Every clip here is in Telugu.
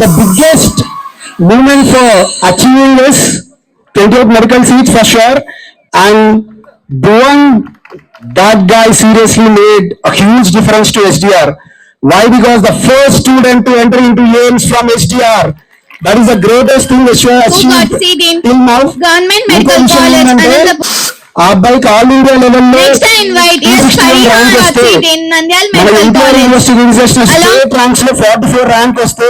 the biggest movement for achieving this 28 medical seats for sure. And Bhuvan, that guy seriously made a huge difference to SDR. Why? Because the first student to enter into AIMS from SDR. That is the greatest thing Yeshua achieved got seat in till now. Government ఇంకో Medical విషయం College, ఏంటంటే, Anandapur. ఆ అబ్బాయికి ఆల్ ఇండియా లెవెల్లో Next I invite yes, Fariha got seat in Nandyal మన Medical ఇండియన్ College. యూనివర్సిటీ చేసిన Along- స్టేట్ ర్యాంక్స్ లో ఫార్టీ ఫోర్ ర్యాంక్ వస్తే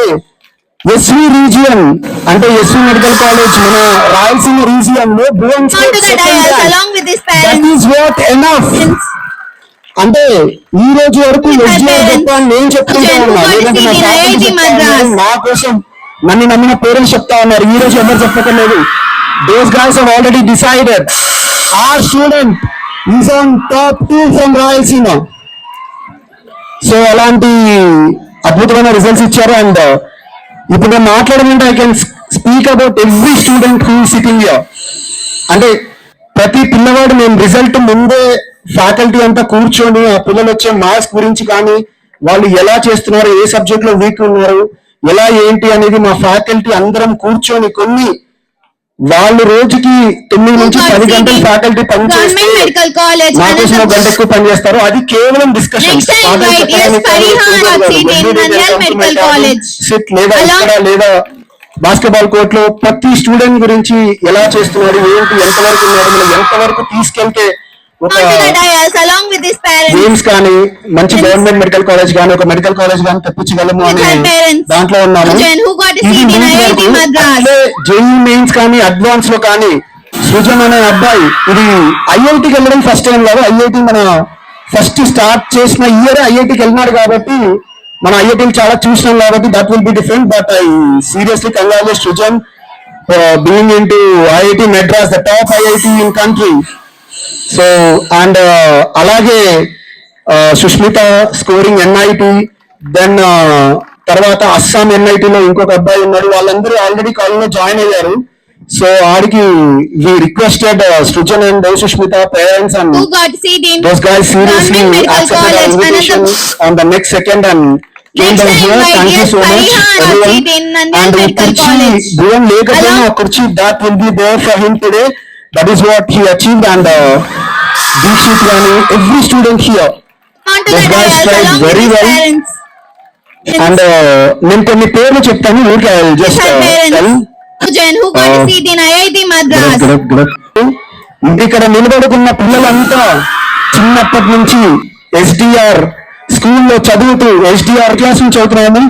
ఎస్వి రీజియన్ అంటే ఎస్వి మెడికల్ కాలేజ్ మన రాయలసీమ రీజియన్లో అంటే ఈ రోజు వరకు ఎస్జిఆర్. గొప్ప నేను చెప్తుంటా ఉన్నా లేదంటే నా కోసం నన్ను నమ్మిన పేరెంట్స్ చెప్తా ఉన్నారు. ఈ రోజు ఎవరు చెప్పకలేదు those guys have already decided are student is on top two from Rayalaseema. So అలాంటి అద్భుతమైన రిజల్ట్స్ ఇచ్చారు. అండ్ ఇప్పుడు నేను మాట్లాడమంటే I can speak about every student who sitting here అంటే ప్రతి పిల్లవాడు మేము రిజల్ట్ ముందే ఫ్యాకల్టీ అంతా కూర్చొని ఆ పిల్లలు వచ్చే మార్క్స్ గురించి కానీ వాళ్ళు ఎలా చేస్తున్నారు ఏ సబ్జెక్ట్లో వీక్ ఉన్నారు ఎలా ఏంటి అనేది మా ఫ్యాకల్టీ అందరం కూర్చొని కొన్ని వాళ్ళు రోజుకి తొమ్మిది నుంచి పది గంటలు ఫ్యాకల్టీ కోసం ఒక గంట. ఎక్కువ పనిచేస్తారు అది కేవలం డిస్కషన్. సిట్ లేదా ఇక్కడ లేదా బాస్కెట్బాల్ కోర్ట్లో ప్రతి స్టూడెంట్ గురించి ఎలా చేస్తున్నారు ఏంటి ఎంతవరకు ఉన్నారు మనం ఎంతవరకు తీసుకెళ్తే ఒక. గేమ్స్ కానీ మంచి. గవర్నమెంట్ మెడికల్ కాలేజ్ కానీ ఒక మెడికల్ కాలేజ్ కానీ తెప్పించగలము అనే. దాంట్లో ఉన్నాము మెయిన్స్ కానీ అడ్వాన్స్లో కానీ సృజన్ అనే అబ్బాయి ఇది ఐఐటికి వెళ్ళడం ఫస్ట్ టైం కాదు ఐఐటి మన ఫస్ట్ స్టార్ట్ చేసిన ఇయర్ ఐఐటికి వెళ్ళినాడు కాబట్టి మన ఐఐటి చాలా చూసినాం కాబట్టి that will be different but I seriously congratulate Srujan being into IIT Madras the top IIT in country so and అలాగే సుస్మిత స్కోరింగ్ ఎన్ఐటి దెన్ తర్వాత అస్సాం ఎన్ఐటిలో ఇంకొక అబ్బాయి ఉన్నారు వాళ్ళందరూ ఆల్రెడీ కాలంలో జాయిన్ అయ్యారు. సో ఆడికి we requested Srujan and Sushmita parents and గాయ seriously on next second and లేకపోయినా కుర్చీ that will be there for him today that is what he achieve and uh, Dikshit Rani, every student here. The guys tried very well. uh, నేను కొన్ని పేర్లు చెప్తాను ఊరికే uh, Uh, గుడ్. ఇక్కడ నిలబడుకున్న పిల్లలంతా చిన్నప్పటి నుంచి ఎస్డిఆర్ స్కూల్లో చదువుతూ ఎస్డిఆర్ క్లాస్ నుంచి చదువుతున్నాము.